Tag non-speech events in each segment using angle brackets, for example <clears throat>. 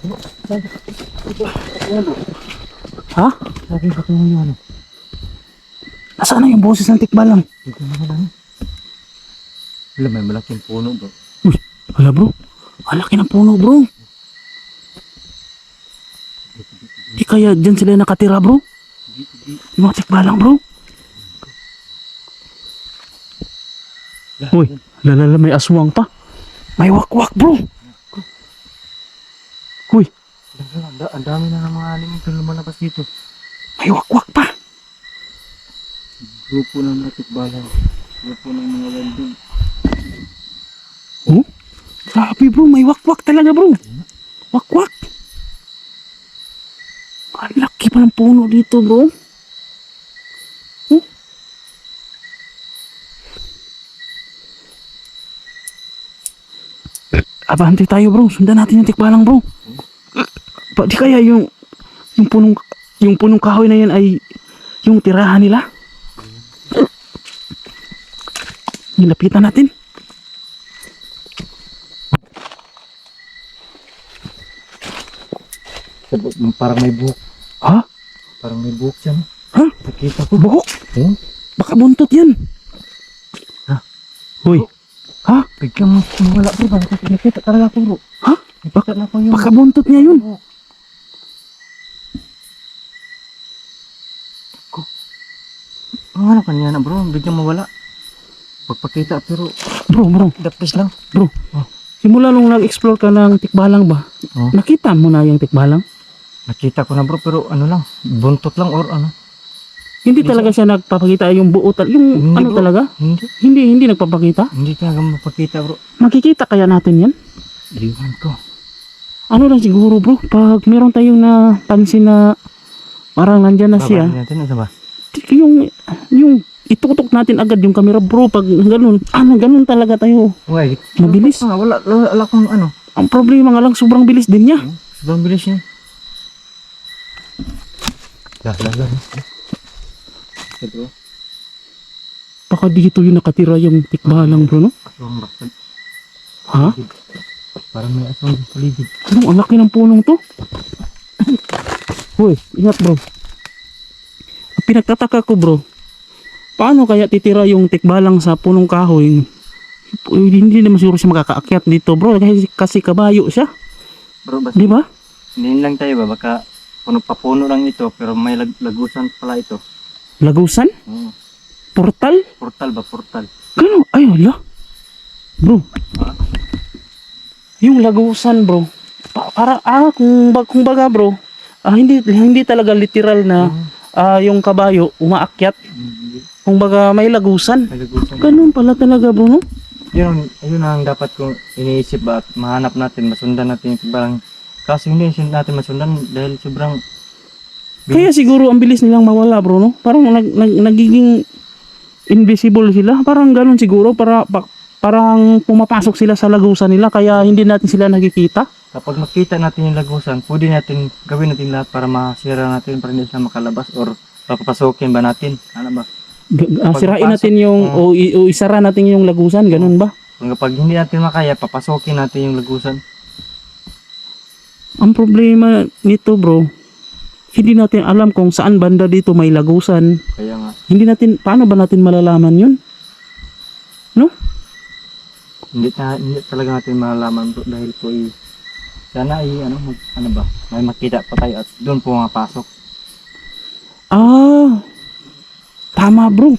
Ha? Sabi ko kung ano ano. Nasaan na yung boses ng tikbalang? Wala, may malaking puno bro. Uy, wala bro. Ang laki ng puno bro. Di kaya dyan sila nakatira bro? Yung mga tikbalang bro. Uy, lalala may aswang pa. May wakwak bro. Uy, Ang, ang dami na ng mga anim yung lumalabas dito. may wakwak pa. Grupo ng mga tikbalan. Grupo ng mga welding. Oh? Grabe bro, may wakwak talaga bro. Wakwak. Ang laki pa ng puno dito bro. Oh? Abante tayo bro, sundan natin yung tikbalang bro. Pa, di kaya yung yung punong yung punong kahoy na yan ay yung tirahan nila? Nilapitan natin. Parang may buhok. Ha? Parang may buhok siya. Ha? Nakita ko. Buhok? Oh, Baka buntot yan. Ha? Hoy. Ha? biglang mawala bro. Bakit nakita talaga ko bro. Ha? Bakit na ko yung Baka buntot niya yun. Ko. Ang ano kanina na bro. Biglang mawala. Pagpakita pero Bro, bro, dapis lang. bro. Simula nung nag-explore ka ng tikbalang ba, Oh. nakita mo na yung tikbalang? Nakita ko na bro pero ano lang. Buntot lang or ano. Hindi Hindi talaga siya nagpapakita yung buo tal yung Hindi, ano bro. talaga? Hindi. Hindi, hindi nagpapakita. Hindi talaga mapakita bro. Makikita kaya natin yan? Iwan ko. Ano lang siguro bro, pag meron tayong napansin na parang nandyan na siya, Babahin natin. Ano ba? yung, yung itutok natin agad yung camera bro, pag ganun, ano, ganun talaga tayo. Uy. Mabilis. Ah, wala, wala, wala akong ano. Ang problema nga lang, sobrang bilis din niya. Sobrang bilis niya. Dah, dah, dah. Ito. Baka dito yung nakatira yung tikbalang bro, no? Bakit? Ha? Parang may aswang sa paligid. Ano, ang laki ng punong to. Hoy, ingat bro. Pinagtataka ko bro, paano kaya titira yung tikbalang sa punong kahoy? Hindi naman siguro siya makakaakyat dito bro, kasi, kasi kabayo siya. Bro, basta Di ba? hindi lang tayo ba? Baka puno pa puno lang ito pero may lag lagusan pala ito. Lagusan? Oo. Portal? Portal ba? Portal. Gano? Ay, wala. Bro. Ha? Yung lagusan, bro. Pa- para, ah, kung, bag, kung baga, bro, ah, hindi, hindi talaga literal na ah, yung kabayo umaakyat. Hindi. Kung baga, may lagusan. May lagusan. Ganun pala talaga, bro, no? Yun, yun ang dapat kong iniisip at mahanap natin, masundan natin yung parang kaso hindi natin masundan dahil sobrang Kaya siguro ang bilis nilang mawala, bro, no? Parang nag, nag, nagiging invisible sila. Parang ganun siguro, para, pa- parang pumapasok sila sa lagusan nila, kaya hindi natin sila nakikita. kapag makita natin yung lagusan, pwede natin gawin natin lahat para masira natin para hindi sila makalabas or papapasokin ba natin? Ano ba? G- ah, Pag sirain natin yung, o, i- o isara natin yung lagusan, ganun ba? Kung kapag hindi natin makaya, papasokin natin yung lagusan. Ang problema nito bro, hindi natin alam kung saan banda dito may lagusan. Kaya nga, Hindi natin, paano ba natin malalaman yun? No? Hindi, ta, hindi talaga natin malalaman bro dahil po ay sana ay ano, mag, ano ba, may makita pa tayo at doon po mapasok. Ah, tama bro.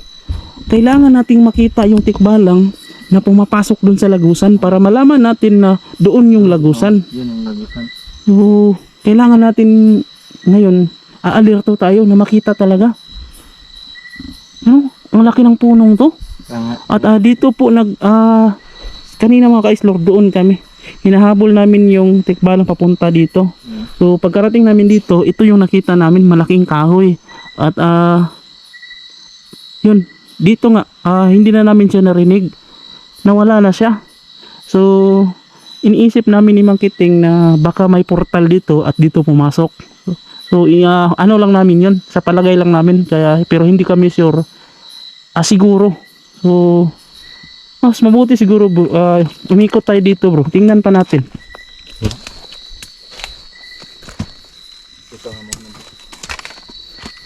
Kailangan nating makita yung tikbalang na pumapasok dun sa lagusan para malaman natin na doon yung lagusan. Yun ang lagusan. So, kailangan natin ngayon, aalerto tayo na makita talaga. Ano? Ang laki ng punong to. At ah, dito po nag ah kanina mga ka-islor doon kami. Hinahabol namin yung tikbalang papunta dito. So pagkarating namin dito, ito yung nakita namin malaking kahoy. At ah yun, dito nga ah, hindi na namin siya narinig. Nawala na siya. So iniisip namin ni Mang Kiting na baka may portal dito at dito pumasok. So ah, ano lang namin yun, sa palagay lang namin kaya pero hindi kami sure. Ah siguro. So mas mabuti siguro bro, ah, umikot tayo dito bro. Tingnan pa natin.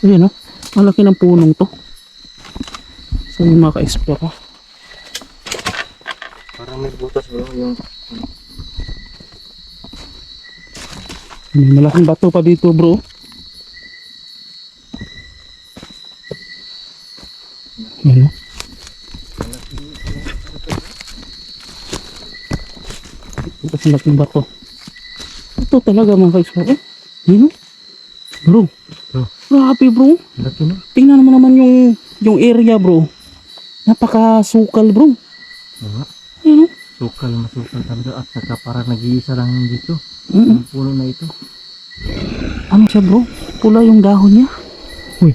Ayan o. Malaki ng punong to. So yung maka-explore ko. Parang may butas bro yung May malaking bato pa dito bro. Ayan o. Sa laking bato. Ito talaga mga ka-explore. Eh, yun o. Bro. Bro. Grabe bro. laki no. Tingnan mo naman yung yung area bro. Napakasukal bro. Diba? Ayan o. Sukal, masukal talaga at saka parang nag-iisa lang dito. Mm-mm. Ang puno na ito. Ano siya bro? Pula yung dahon niya. Uy.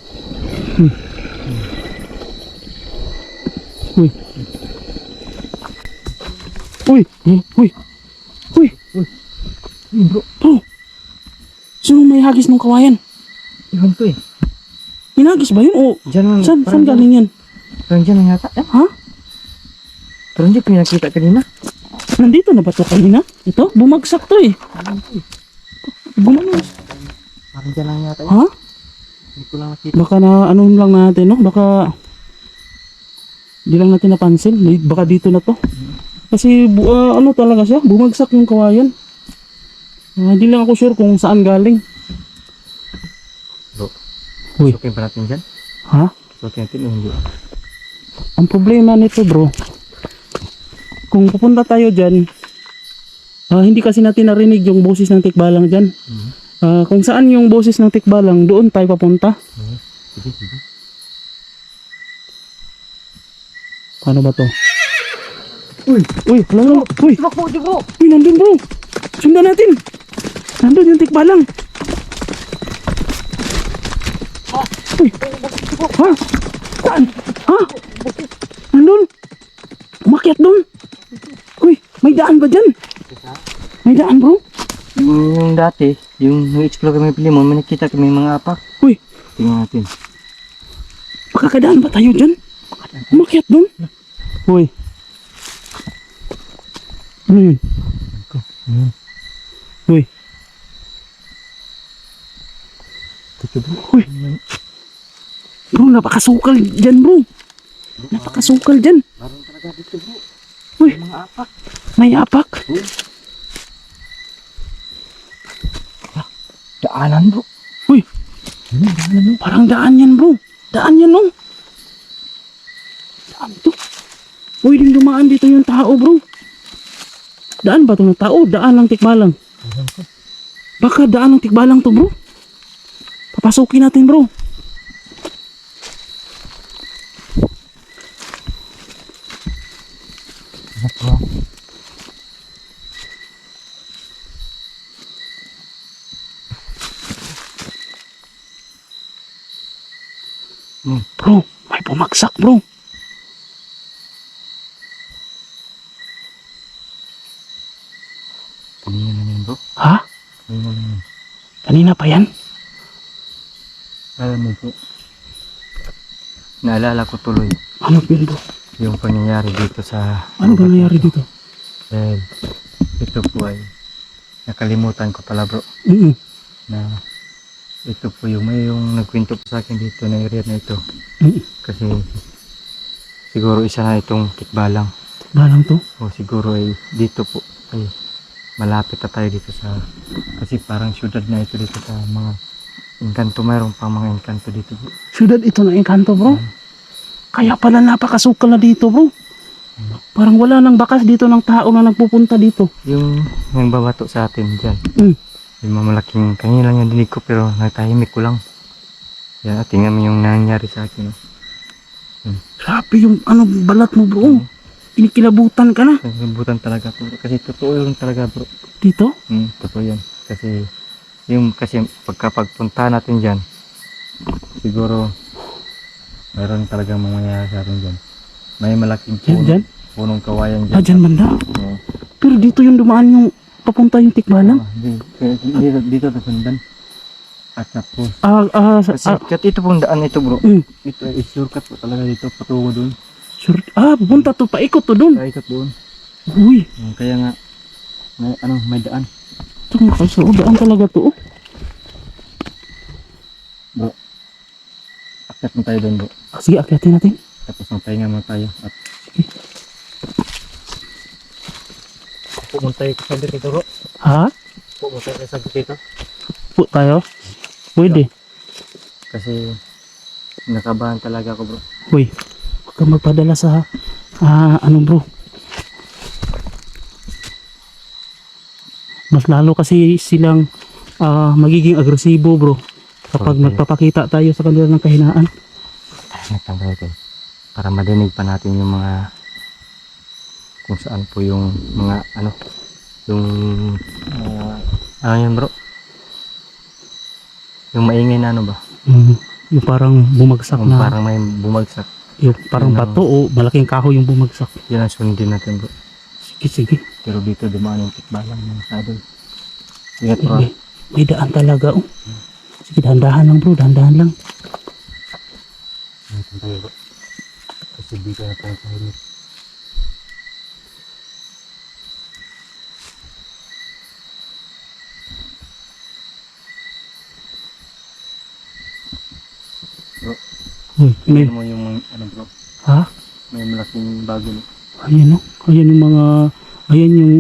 Uy. Uy. Uy. Uy. Uy. Hey, bro, Bro. Sino may hagis ng kawayan? yun to eh. Hinagis ba yun? O Diyan lang. saan, parang saan galing yan? Parang dyan lang yata. Eh, Ha? pero hindi ko yung nakita kanina. Nandito na ba to kanina? Ito? Bumagsak to eh. Bumagsak. Parang dyan lang yata. Eh. Ha? Hindi ko lang nakita. Baka na ano lang natin no? Baka di lang natin napansin. Baka dito na to. Kasi ah, ano talaga siya? Bumagsak yung kawayan. Ah, Hindi lang ako sure kung saan galing. Bro, Uy. sukin pa natin dyan. Ha? Sukin natin o hindi. Ang problema nito bro, kung pupunta tayo dyan, ah, hindi kasi natin narinig yung boses ng tikbalang dyan. Mhm. Ah, kung saan yung boses ng tikbalang, doon tayo papunta. Mhm. Sige, sige. Paano ba to? Uy! Uy, alam mo, uy, Tumakbo, bro! uy, nandun bro. Sundan natin. Nandun yung tikbalang. Uy, ha? Saan? Ha? Nandun? Umakyat doon. Uy, may daan ba dyan? May daan bro? Yung, yung dati, yung nag-explore kami Pilimon, may nakita kami mga apak. Uy, Tingnan natin. makakadaan ba tayo dyan? Umakyat doon? Uy. Ano yun? Uy. Uy. Bro, napakasukal dyan bro. Napakasukal dyan. Meron talaga dito bro. Uy, Mga apak. may apak. Daanan bro. Uy, daanan bro. parang daan yan bro. Daan yan no. Daan to. Pwedeng dumaan dito yung tao bro. Daan ba to ng tao? Daan ng tikbalang. Baka daan ng tikbalang to bro. Papasukin natin bro. Bro? Hmm. Bro, may bumagsak bro. Kanina na yun bro. Ha? Kanina na yun. Kanina pa yan? Alam mo po. Naalala ko tuloy Ano yun bro? yung pangyayari dito sa... Ano ba dito? Dahil ito po ay nakalimutan ko pala bro Mm na ito po yung may yung nagkwento po sa akin dito na area na ito Mm kasi siguro isa na itong tikbalang Balang to? o siguro ay dito po ay malapit na tayo dito sa kasi parang syudad na ito dito sa mga engkanto mayroon pa mga engkanto dito po Syudad ito ng Encanto bro. Kaya pala napakasukal na dito bro. Parang wala nang bakas dito ng tao na nagpupunta dito. yung yung babato sa atin dyan Mm. yung mamalaking kanina lang yung dinig ko pero natahimik ko lang yan tingnan mo yung nangyari sa akin oh. Grabe yung ano balat mo bro. Kinikilabutan ka na. Nagbutan talaga po. Kasi totoo yun talaga bro. Dito? Hmm, totoo yan. Kasi yung kasi pagkapagpunta natin dyan, siguro mayroon talagang mangyayari sa atin dyan. May malaking Dyan, puno, dyan? punong kawayan Ah, dyan. dyan banda. Oo. Pero dito yung dumaan yung papunta yung tikbalang. Ah, dito, dito nasundan. At tapos, Ah, ah, kasi ah, kat ito pong daan ito bro. mm, Ito ay shortcut po talaga dito, patungo doon. Sure. Ah, pupunta to, paikot to dun. Kaya ikot doon. Uy, Hmm, Kaya nga, may, ano, may daan. ito mga kalsa, oh, daan talaga to. oh. Akyat mo tayo doon bro. Ah, Sige, akyatin natin. Tapos magpahinga mo tayo. At Pumunta ko sa dito bro. Ha? Pumunta ko sa dito. Po tayo? Pwede. Kasi nakabahan talaga ako bro. Uy, kang magpadala sa, ah, ano bro. Mas lalo kasi silang ah, magiging agresibo bro. Kapag Okay. nagpapakita tayo sa kanila ng kahinaan. Tayo tol. Para madinig pa natin yung mga kung saan po yung mga ano yung uh, ano yun bro yung maingay na ano ba Mm, yung parang bumagsak yung na, parang may bumagsak yung parang yun ang- bato o malaking kahoy yung bumagsak. yun ang sundin natin bro Sige, sige. pero dito dumaan yung tikbalang ng saddle ingat bro May, may daan talaga oh. Sige, dahan-dahan lang bro, dahan-dahan lang. ingat tayo bro kasi dito na tayo tahimik Uy, may, ano mo yung ano bro ha? may malaking bago no? Ayan oh. Ayan yung mga, ayan yung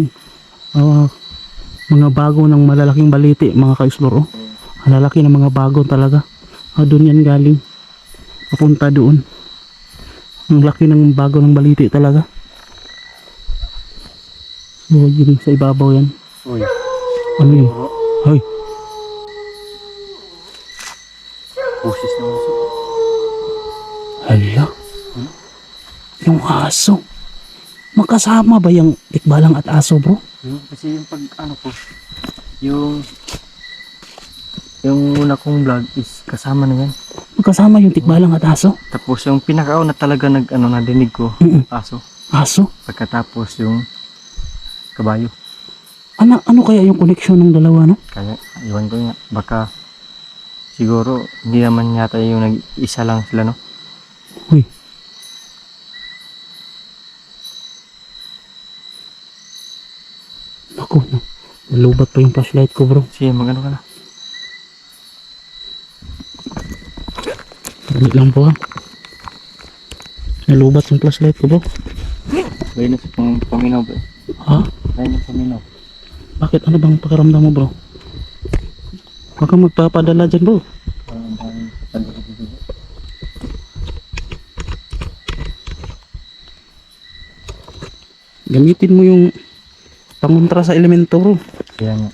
ah, mga bago ng malalaking baliti, mga ka-explore oh. Ang lalaki ng mga bago talaga. Ah, doon yan galing. Papunta doon. Ang laki ng bago ng baliti talaga. So, yun sa ibabaw yan. uy Ano yun? Hoy, pusis na uso hala. Yung aso. Magkasama ba yung tikbalang at aso bro? Yung, kasi yung pag ano po, yung yung una kong vlog is kasama na yan. Magkasama yung tikbalang at aso? Tapos yung pinakao na talaga nag ano nadinig ko, Mm-mm. aso. Aso? Pagkatapos yung kabayo. Ano, ano kaya yung koneksyon ng dalawa no? Kaya iwan ko nga baka siguro hindi naman yata yung nag-isa lang sila no. Uy. Ako, no. Nalubat pa yung flashlight ko, bro. Sige, magano ka na. Dali lang po, ha. Nalubat yung flashlight ko, bro. Bayo na sa pang paminaw ba? Ha? Bayo na paminaw. Bakit? Ano bang pakiramdam mo, bro? Huwag kang magpapadala dyan, bro. Parang parang tanda ko dito. Gamitin mo yung pangontra sa elemento, bro. Kaya nga.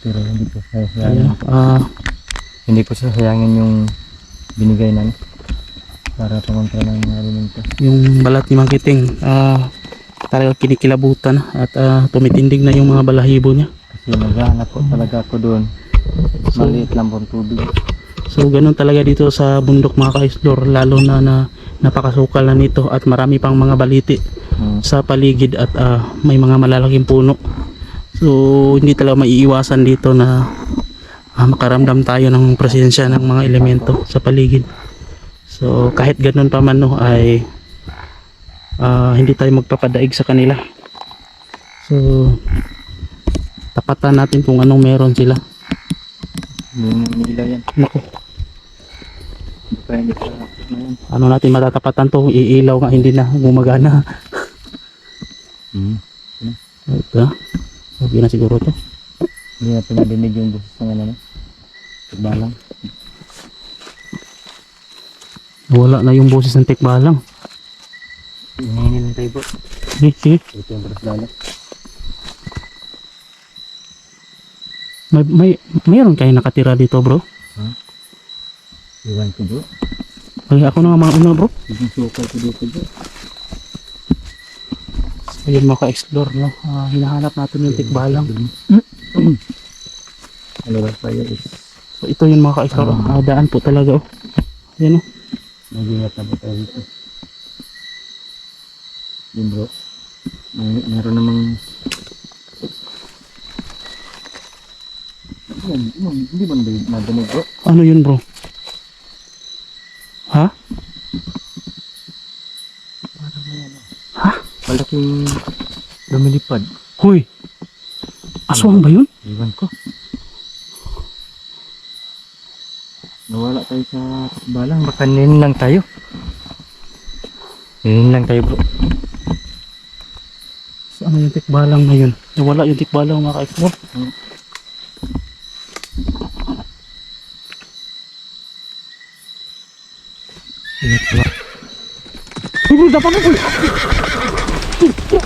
Pero hindi ko sayangin. ah, Hindi ko sasayangin yung binigay na para pakontra ng elemento. yung balat ni Makiting, ah, talaga kinikilabutan at ah, tumitindig na yung mga balahibo niya. Kasi naghahanap po talaga ako doon. Maliit lang pong tubig. So ganun talaga dito sa bundok mga ka-explore lalo na na napakasukal na nito at marami pang mga baliti Hmm. sa paligid at ah, may mga malalaking puno. So hindi talaga maiiwasan dito na ah, makaramdam tayo ng presensya ng mga elemento sa paligid. So kahit ganun pa man no ay ah, hindi tayo magpapadaig sa kanila. So tapatan natin kung anong meron sila. Hindi mo nila yan. Naku, Hindi pa hindi pa ngayon. Ano natin matatapatan to iilaw nga hindi na gumagana Hmm. ito okay na siguro to Hindi natin nadinig yung boses ng ano. Tigbalang. wala na yung boses ng tekbalang Hingin lang tayo po. sige sige Ito yung bros dalat. may, may mayroon kayo nakatira dito bro Iwan ko bro. ay ako na nga mga una bro Yung sukal ko dito bro. so yun mga ka-explore no Ah, hinahanap natin yung tekbalang <clears throat> Ano ba tayo is so ito yung mga ka-explore Ah, daan po talaga oh yan oh Mag-ingat na po tayo dito. Yun bro. May, meron namang... Yun, ba nadinig- nadinig bro? ano yun bro ha Malaking lumilipad. huy aswang ba yun Iwan ko. Nawala tayo sa balang. Baka nin lang tayo. Nin lang tayo bro. Saan yung tikbalang na yun? Nawala yung tikbalang mga ka-explore. Ingat Uy, dapat mo,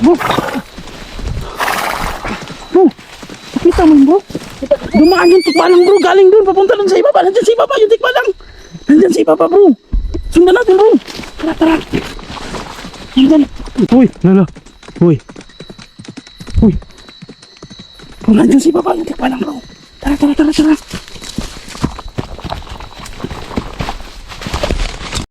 bro. Bro. Nakita mo bro? Dumaan yung tikbalang, bro. Galing doon, papunta doon sa ibaba. Nandyan sa ibaba yung tikbalang. Nandyan sa ibaba, bro. Sundan natin, bro. Tara, tara. Nandyan. Uy, lala. Uy. Uy. Bro, nandyan sa ibaba yung tikbalang, bro. Tara, tara, tara, tara.